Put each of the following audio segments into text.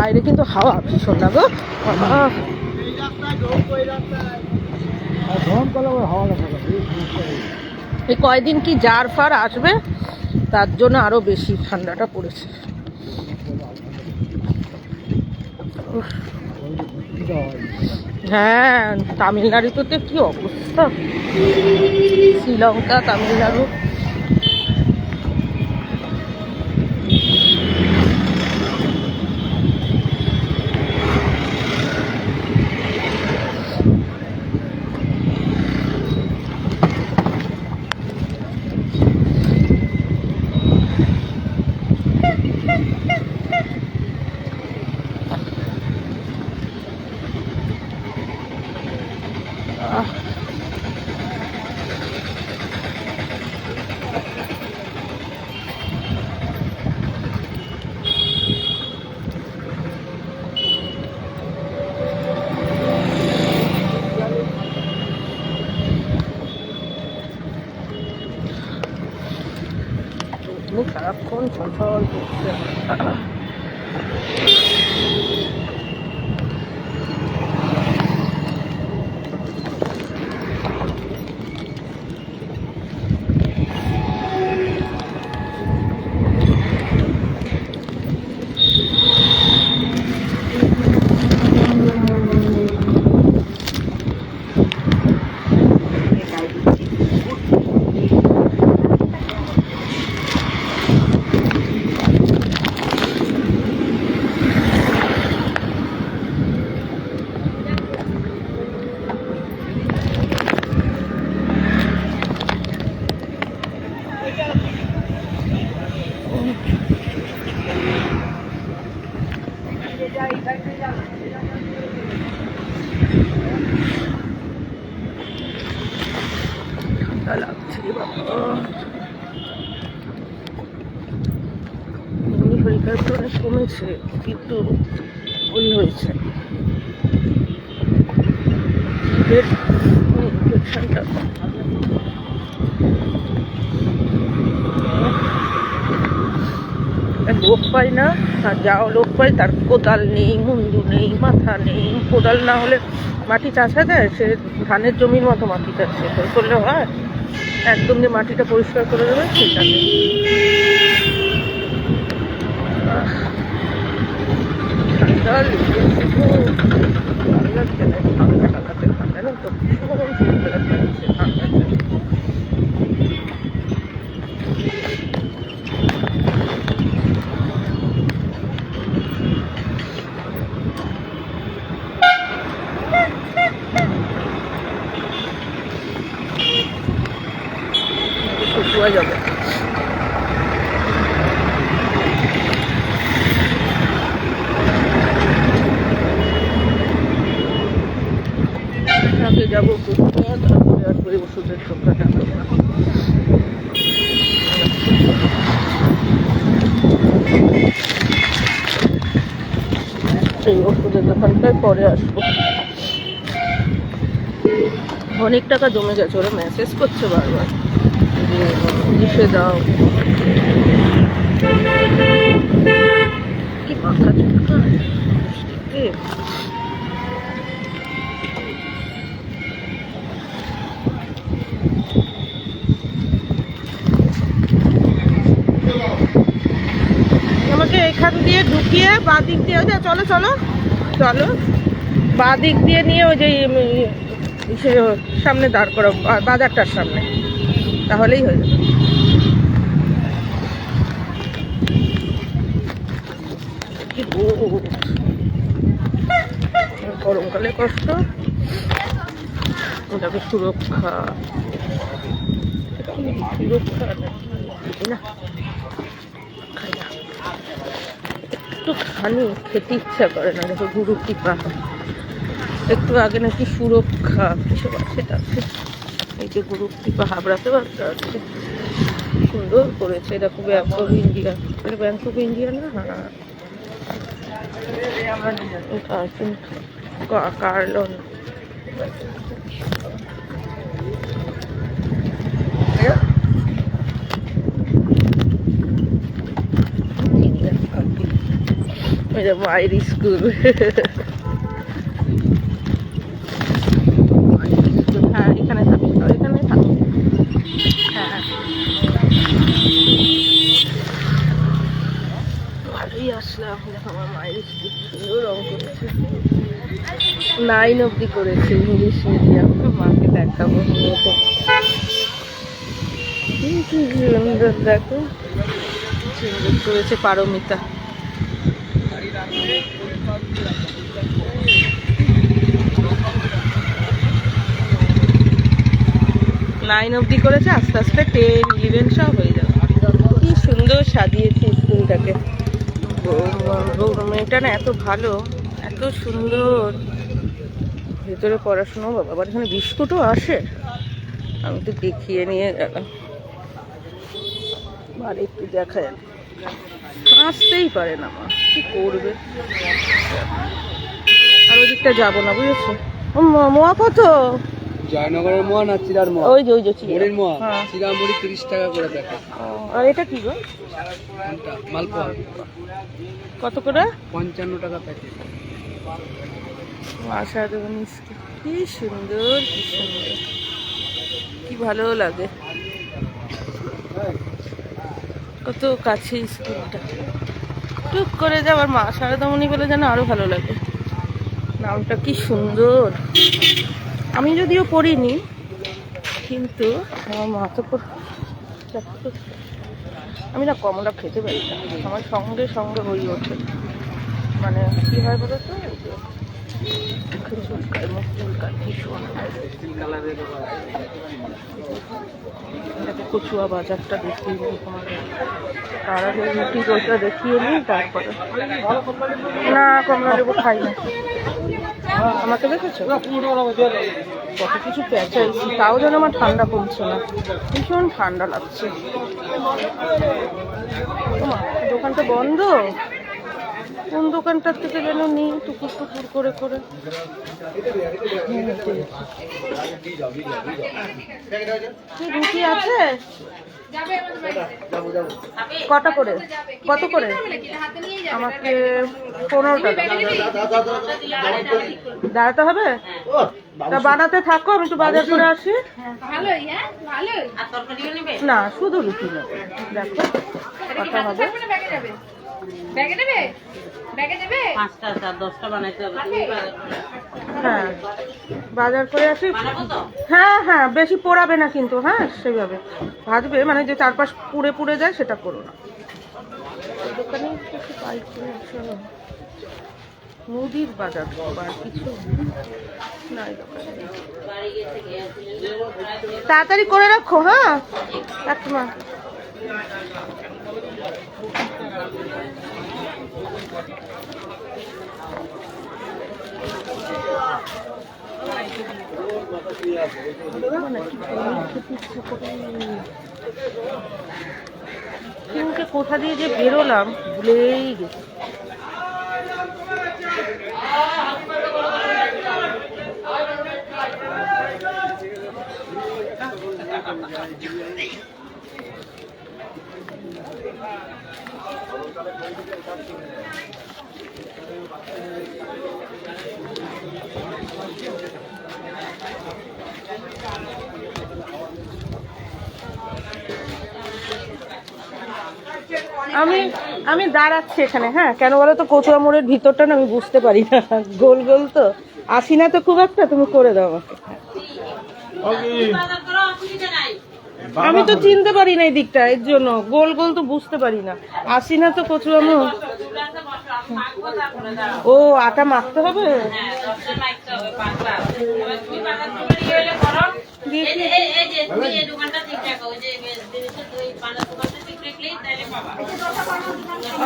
বাইরে কিন্তু হাওয়া ভীষণ না গো। এই কয়দিন কি জার ফার আসবে? তার জন্য আরও বেশি ঠান্ডাটা পড়েছে। হ্যাঁ তামিলনাড়ুতে কি অবস্থা? শ্রীলঙ্কা, তামিলনাড়ু। সারাক্ষণ ছলছল করছে ঠান্ডা লাগছে রে বাবা এমনি শরীর খারাপটা অনেক কমেছে কিন্তু ওই হয়েছে পেট ইনফেকশনটা লোক পাই না, আর যাও লোক পাই, তার কোদাল নেই, মুন্ডু নেই, মাথা নেই। কোদাল না হলে মাটি চাষা দেয় সে ধানের জমির মতো মাটি চাষে করলে হয়? একদম যে মাটিটা পরিষ্কার করে দেবে সেটা ঠান্ডা ঠান্ডা ঠান্ডা না তো গরম শরীর খারাপ লাগছে ঠান্ডাতে। শুকুয়া যাবে। যাব ওষুধের ওষুধের দোকানটায় পরে আসব। অনেক টাকা জমে গেছে, ওরা মেসেজ করছে বারবার। আমাকে এখান দিয়ে ঢুকিয়ে বাঁ দিক দিয়ে যে চলো চলো। চলো। বাঁ দিক দিয়ে নিয়ে ওই যে সামনে দাঁড় করো বাজারটার সামনে। তাহলেই হয়ে যাবে। গরমকালে কষ্ট। ওটাকে সুরক্ষা। সুরক্ষা? না। খাই না। খেতে ইচ্ছা করে না দেখো গুরু টিপা একটু আগে নাকি সুরক্ষা এসব আছে যে গুরু টিপা হাবড়াতে বাচ্চা আছে। সুন্দর করেছে দেখো ব্যাংক অফ ইন্ডিয়া এটা ব্যাংক অফ ইন্ডিয়া না? হ্যাঁ এটা কার্লন মায়ের স্কুল হ্যাঁ এখানে থাকো এখানে থাকো হ্যাঁ ভালোই আসলাম দেখো আমার মায়ের স্কুল সুন্দর রং করেছে নাইন অবধি করেছে ইংলিশ মিডিয়াম মাকে দেখাবো। দেখো করেছে পারমিতা। নাইন অবধি করেছে, আস্তে আস্তে টেন ইলেভেন সব হয়ে যাবে। কি সুন্দর সাজিয়েছে স্কুলটাকে। মেয়েটা না এত ভালো, এত সুন্দর। ভেতরে পড়াশুনো বাবা আবার এখানে বিস্কুটও আসে। আমি তো দেখিয়ে নিয়ে গেলাম। আর একটু দেখা যাবে আসতেই পারে না মা কি করবে? আর ওদিকটা যাব না বুঝেছ? ও মোয়া কত জয়নগরের মোয়া না চিরার মোয়া ওই যে ওই যে। মুড়ির মোয়া হ্যাঁ। চিরা মুড়ি তিরিশ টাকা করে দেখে। আর এটা কি গো? মালপোয়া। কত করে? পঞ্চান্ন টাকা প্যাকেট। দেবেন কি সুন্দর কি সুন্দর। কি ভালো লাগে। কত কাছে স্কুলটা। টুক করে যাওয়ার মা শারদামণি বলে যেন আরও ভালো লাগে। নামটা কি সুন্দর। আমি যদিও পড়িনি, কিন্তু আমার মা তো আমি না কমলা খেতে পারি না। আমার সঙ্গে সঙ্গে হয়ে ওঠে। মানে কি হয় বলো তো কচুয়া বাজারটা দেখিয়ে তোমাদের তার আগে রুটি রোটা দেখিয়ে নিই, তারপরে না, কমলা লেবু খাই না। আমাকে দেখেছ? কত কিছু পেঁচাইছি তাও যেন আমার ঠান্ডা কমছে না। ভীষণ ঠান্ডা লাগছে। দোকানটা বন্ধ? কোন দোকানটার থেকে যেন নিই টুকুর টুকুর করে করে। কি রুটি আছে? কটা করে? কত করে? আমাকে পনেরো টাকা দাঁড়াতে হবে? তা বানাতে থাকো, আমি একটু বাজার করে আসি। না, শুধু রুটি নেব দেখো কত হবে। পাঁচটা চার দশটা বানাইতে হবে। হ্যাঁ বাজার করে আসি? হ্যাঁ হ্যাঁ বেশি পোড়াবে না কিন্তু হ্যাঁ সেভাবে। ভাজবে মানে যে চারপাশ পুড়ে পুড়ে যায় সেটা করো না। দোকানে কিছু পাই মুদির বাজার আর কিছু দোকানে। তাড়াতাড়ি করে রাখো হ্যাঁ? কিন্তু কোথা দিয়ে যে বেরোলাম ভুলেই গেছি। আমি আমি দাঁড়াচ্ছি এখানে হ্যাঁ? কেন বলো তো কচুয়া মোড়ের ভিতরটা না আমি বুঝতে পারি না। গোল গোল তো। আসি না তো খুব একটা তুমি করে দাও আমাকে। আমি তো চিনতে পারি না এই দিকটা এর জন্য। গোল গোল তো বুঝতে পারি না। আসি না তো কচু আমি ও আটা মাখতে হবে?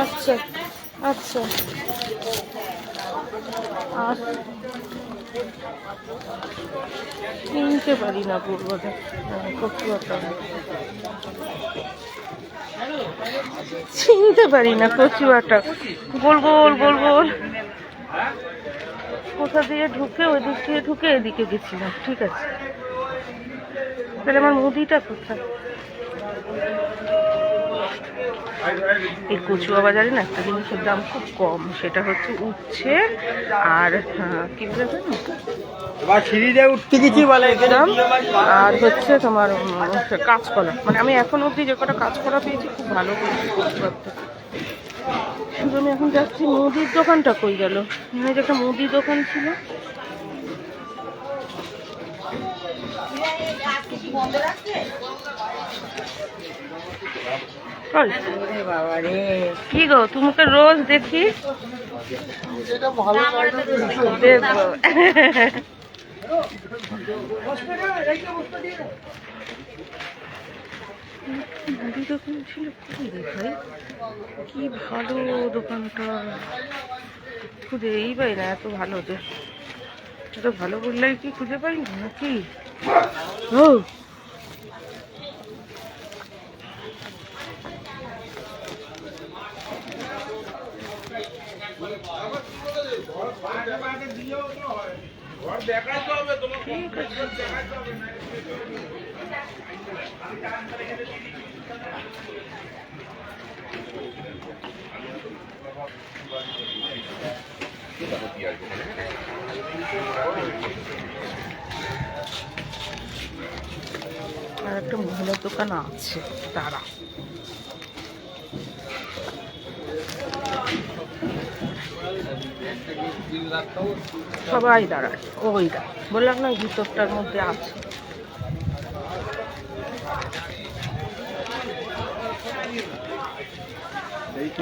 আচ্ছা আচ্ছা। চিনতে পারি না পূর্বটা কচুয়াটা চিনতে পারি না কচুয়াটা। গোল গোল গোল গোল। কোথা দিয়ে ঢুকে, ওই দিক দিয়ে ঢুকে এদিকে গেছিলাম, ঠিক আছে। তাহলে আমার মুদিটা কোথায়? এই কচুয়া বাজারে না একটা জিনিসের দাম খুব কম সেটা হচ্ছে উচ্ছে আর আহ, কি আর হচ্ছে তোমার কাঁচকলা। মানে আমি এখন অবধি যে কটা কাঁচকলা পেয়েছি খুব ভালো করেছি শুধু আমি এখন যাচ্ছি মুদির দোকানটা কই গেল? এখানে যে একটা মুদির দোকান ছিল। চল। কি গো তোমাকে রোজ দেখি? দোকান ছিল কি ভালো দোকানটা। খুঁজেই পাই না এত ভালো যে এত ভালো বললে কি খুঁজে পাই নাকি? ও আর একটা মহিলার দোকান আছে তারা সবাই দাঁড়ায় ওই দা বললাম না ভিতরটার মধ্যে আছে।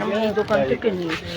আমি এই দোকান থেকে নিয়েছি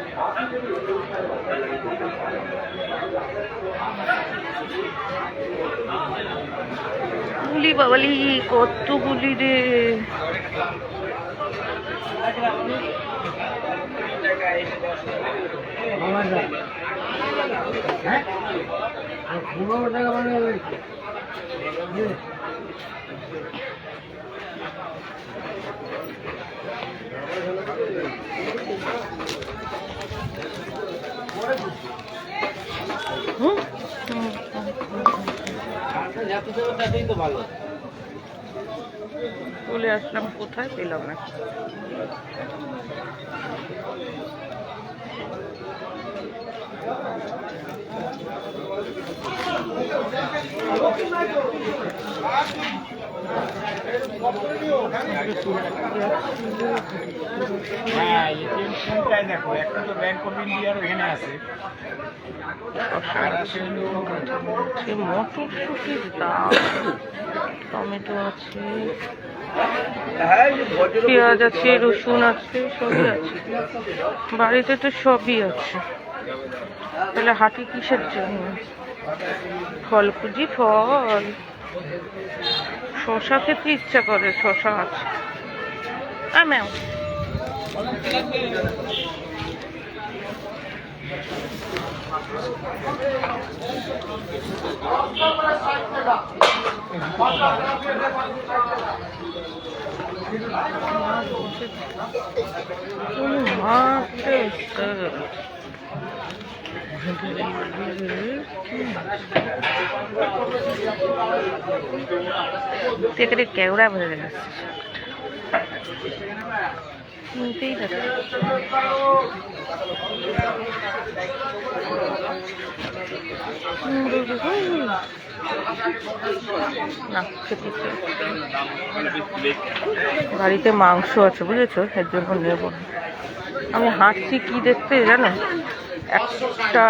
গুলি বাবালি কতগুলি রে হুম? হুম, চলে আসলাম, কোথায় পেলাম না? হ্যাঁ এটিএম দেখো, একটা তো ব্যাংক অফ ইন্ডিয়ার ওখানে আছে। আর সে মটরশুটির দাম টমেটো আছে, পেঁয়াজ আছে, রসুন আছে, সবই আছে। বাড়িতে তো সবই আছে। তাহলে হাঁটি কিসের জন্য? ফল খুঁজি ফল। শশা খেতে ইচ্ছা করে, শশা আছে। আ ম্যাম। তেকরে কেওড়া ভরে গেছে কিনতেই যাচ্ছে বাড়িতে মাংস আছে, বুঝেছ? এর জন্য নেব। আমি হাঁটছি কি দেখতে জানো? একটা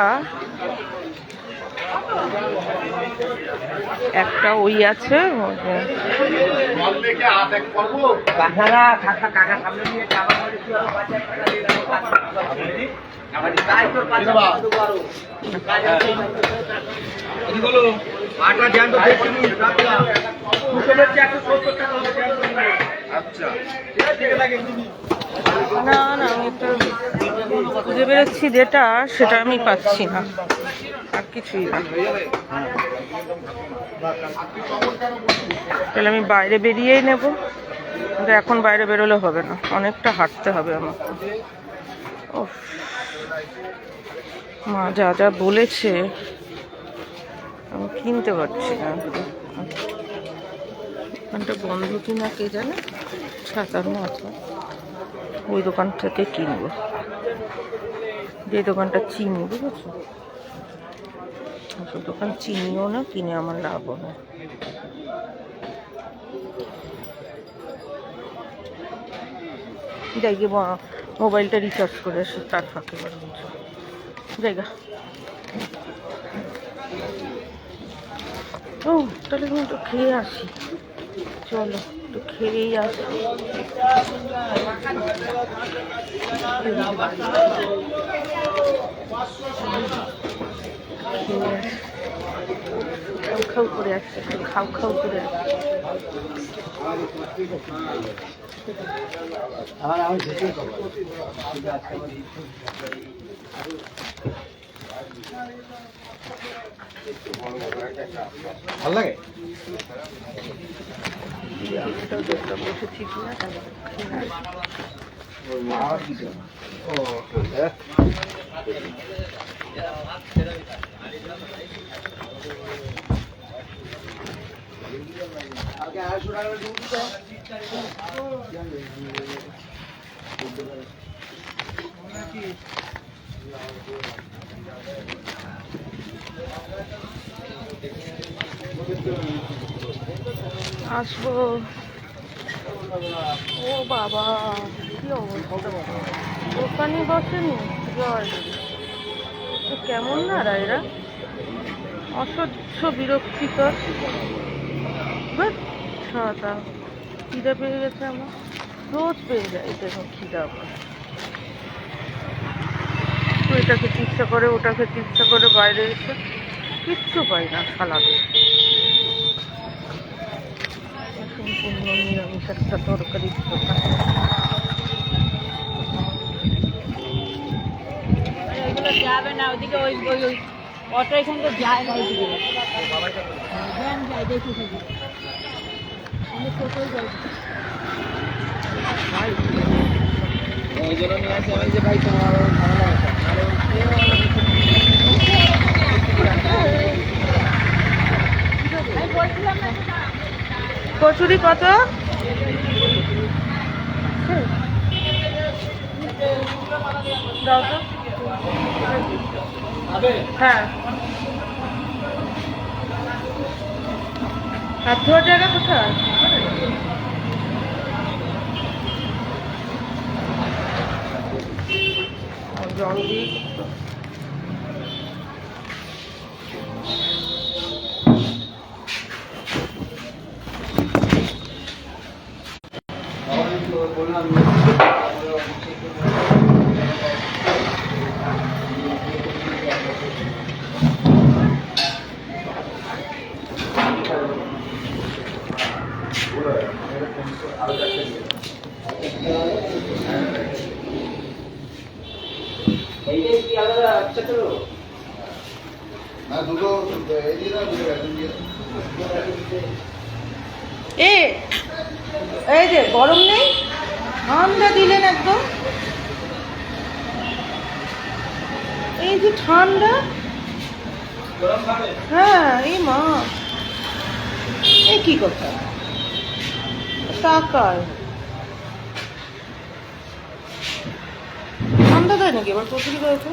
একটা ওই আছে কাকা না না আমি একটা খুঁজে বেরোচ্ছি যেটা, সেটা আমি পাচ্ছি না। আর কিছুই না। তাহলে আমি বাইরে বেরিয়েই নেব। কিন্তু এখন বাইরে বেরোলে হবে না। অনেকটা হাঁটতে হবে আমাকে। উফ। মা যা যা বলেছে, আমি কিনতে পারছি না। দোকানটা বন্ধ কিনা কে জানে? ছাতার মাথা ওই দোকান থেকে কিনবো। যে দোকানটা চিনি, বুঝেছ? দোকান চিনিও না, কিনে আমার লাভও না। যাই গিয়ে মোবাইলটা রিচার্জ করে আসি, তার ফাঁকে বরঞ্চ জায়গা। ও, তাহলে তুমি একটু খেয়ে আসি। চলো, একটু খেয়েই আসি। খাও খাও করে আসছে খাও খাও করে আসছে ভালো লাগে? আড়াইশো টাকা আসব। ও বাবা, কি অবস্থা? দোকানে বসেনি? জল এ কেমন না এরা অসহ্য বিরক্তিকর। ছাতা। খিদে পেয়ে গেছে আমার। রোজ পেয়ে যায় দেখো খিদে আমার তো এটা খেতে ইচ্ছা করে ওটা খেতে ইচ্ছা করে বাইরে এসে কিচ্ছু পাই না সালাদে। সম্পূর্ণ নিরামিষ একটা তরকারির দোকান যাবে না, ওদিকে ওই ওই ওই অটো এখান থেকে যায় না ওইদিকে যায়, দেখি যাই। ওই জন্য নিয়ে আমি যে ভাই তোমার কচুরি কত হ্যাঁ। হাত ধোয়ার জায়গা কোথায়? জল দিয়ে দিই এইটাই কি আলাদা আচ্ছা চলো না দুটো এই দিয়ে দুটো বেতন দিয়ে। দাও এ এই যে গরম নেই? ঠান্ডা দিলেন একদম। এই যে ঠান্ডা? হ্যাঁ এই মা। এই কি কথা? টাকায় ঠান্ডা দেয় নাকি এবার কচুরি রয়েছে